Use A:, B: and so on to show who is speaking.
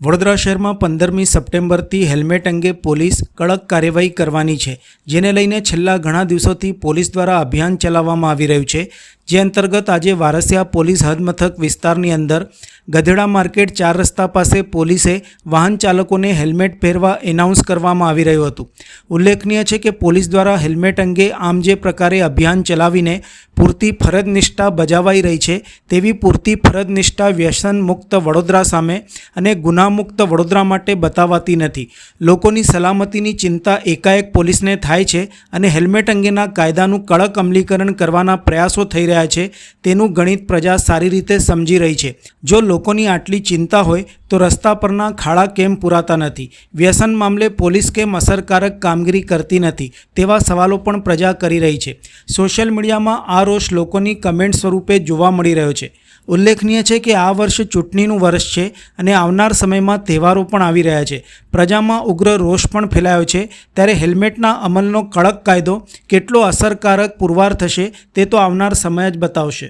A: વડોદરા શહેરમાં પંદરમી સપ્ટેમ્બરથી હેલ્મેટ અંગે પોલીસ કડક કાર્યવાહી કરવાની છે, જેને લઈને છેલ્લા ઘણા દિવસોથી પોલીસ દ્વારા અભિયાન ચલાવવામાં આવી રહ્યું છે. જે અંતર્ગત આજે વારસિયા પોલીસ હદમથક વિસ્તારની અંદર ગધેડા માર્કેટ ચાર રસ્તા પાસે પોલીસે વાહન ચાલકોને હેલ્મેટ પહેરવા એનાઉન્સ કરવામાં આવી રહ્યું હતું. ઉલ્લેખનીય છે કે પોલીસ દ્વારા હેલ્મેટ અંગે આમ જે પ્રકારે અભિયાન ચલાવીને પૂરતી ફરજ નિષ્ઠા બજાવાઈ રહી છે તેવી પૂરતી ફરજ નિષ્ઠા વ્યસન મુક્ત વડોદરા સામે અને ગુનામુક્ત વડોદરા માટે બતાવાતી નથી. લોકોની સલામતીની ચિંતા એકાએક પોલીસને થાય છે અને હેલ્મેટ અંગેના કાયદાનું કડક અમલીકરણ કરવાના પ્રયાસો થઈ રહ્યા છે તેનું ગણિત પ્રજા સારી રીતે સમજી રહી છે. જો લોકોની આટલી ચિંતા હોય તો રસ્તા પરના ખાડા કેમ પુરાતા નથી? વ્યસન મામલે પોલીસ કેમ અસરકારક કામગીરી કરતી નથી? તેવા સવાલો પણ પ્રજા કરી રહી છે. સોશિયલ મીડિયામાં આ રોષ લોકોની કમેન્ટ સ્વરૂપે જોવા મળી રહ્યો છે. ઉલ્લેખનીય છે કે આ વર્ષ ચૂંટણીનું વર્ષ છે અને આવનાર સમયમાં તહેવારો પણ આવી રહ્યા છે. પ્રજામાં ઉગ્ર રોષ પણ ફેલાયો છે. ત્યારે હેલ્મેટના અમલનો કડક કાયદો કેટલો અસરકારક પુરવાર થશે તે તો આવનાર સમય જ બતાવશે.